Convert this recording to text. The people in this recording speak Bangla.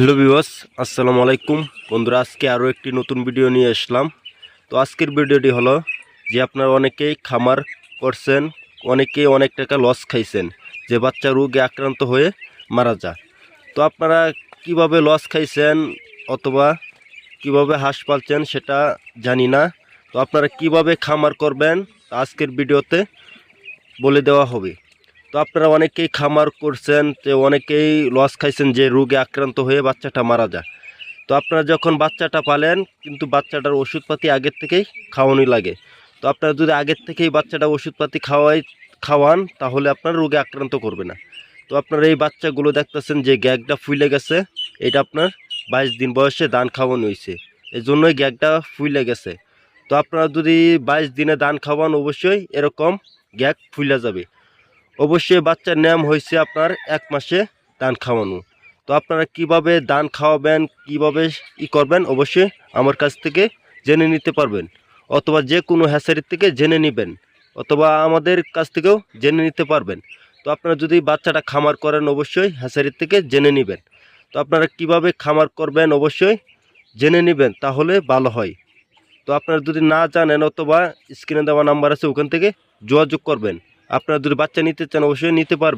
হ্যালো বিওয়াস আসসালামু আলাইকুম। বন্ধুরা, আজকে আরও একটি নতুন ভিডিও নিয়ে আসলাম। তো আজকের ভিডিওটি হলো যে আপনারা অনেকেই খামার করছেন, অনেকেই অনেক টাকা লস খাইছেন, যে বাচ্চা রোগে আক্রান্ত হয়ে মারা যায়। তো আপনারা কীভাবে লস খাইছেন অথবা কীভাবে হাঁস পালছেন সেটা জানি না। তো আপনারা কীভাবে খামার করবেন, আজকের ভিডিওতে বলে দেওয়া হবে। তো আপনারা অনেকেই খামার করছেন, তো অনেকেই লস খাইছেন যে রোগে আক্রান্ত হয়ে বাচ্চাটা মারা যায়। তো আপনারা যখন বাচ্চাটা পালেন, কিন্তু বাচ্চাটার ওষুধপাতি আগের থেকেই খাওয়ানোই লাগে। তো আপনারা যদি আগের থেকেই বাচ্চাটা ওষুধপাতি খাওয়াই, খাওয়ান, তাহলে আপনার রোগে আক্রান্ত করবে না। তো আপনারা এই বাচ্চাগুলো দেখতেছেন যে গ্যাগটা ফুলে গেছে, এটা আপনার বাইশ দিন বয়সে দান খাওয়ানো হয়েছে। এই জন্যই গ্যাগটা ফুলে গেছে। তো আপনারা যদি বাইশ দিনে দান খাওয়ান, অবশ্যই এরকম গ্যাগ ফুলে যাবে। অবশ্যই বাচ্চার নাম হয়েছে আপনার এক মাসে দান খাওয়ানো। তো আপনারা কীভাবে দান খাওয়াবেন, কীভাবে ই করবেন অবশ্যই আমার কাছ থেকে জেনে নিতে পারবেন। অথবা যে কোনো হ্যাসারির থেকে জেনে নেবেন, অথবা আমাদের কাছ থেকেও জেনে নিতে পারবেন। তো আপনারা যদি বাচ্চাটা খামার করেন অবশ্যই হ্যাসারির থেকে জেনে নেবেন। তো আপনারা কীভাবে খামার করবেন অবশ্যই জেনে নেবেন, তাহলে ভালো হয়। তো আপনারা যদি না জানেন অথবা স্ক্রিনে দেওয়া নাম্বার আছে, ওখান থেকে যোগাযোগ করবেন। আপনারা যদি বাচ্চা নিতে চান অবশ্যই নিতে পারবেন।